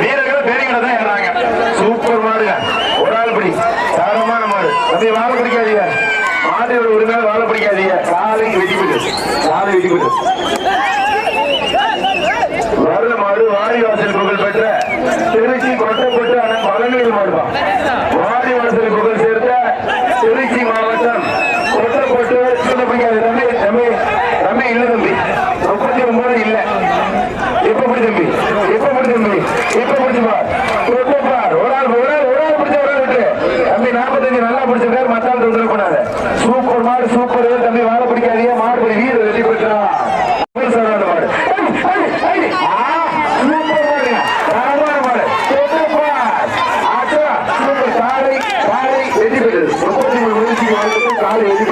வீரர்கள் பெரியவங்க தான் ஏறாங்க. சூப்பர் மாடுங்க ஒரு ஆள் படி. தரமான மாடு. அப்படி வாழ பிடிக்காதீங்க. மாடு ஒரு நாள் வாழ பிடிக்காதீங்க. காலை வெட்டிவிடு காலை வெட்டிவிடு வருட மாடு வாரி வாசல் புகழ் பெற்ற திருச்சி கொட்டப்பட்டு ஆனா பழனியில் மாடுவான் பிடிச்சிருக்காரு மச்சான் தொந்தரவு பண்ணாத சூப்பர் மாடு சூப்பர் தம்பி வாழ பிடிக்காதீங்க. மாடு பிடி வீர வெட்டி போயிட்டான் காலை எழுதி காலை எழுதி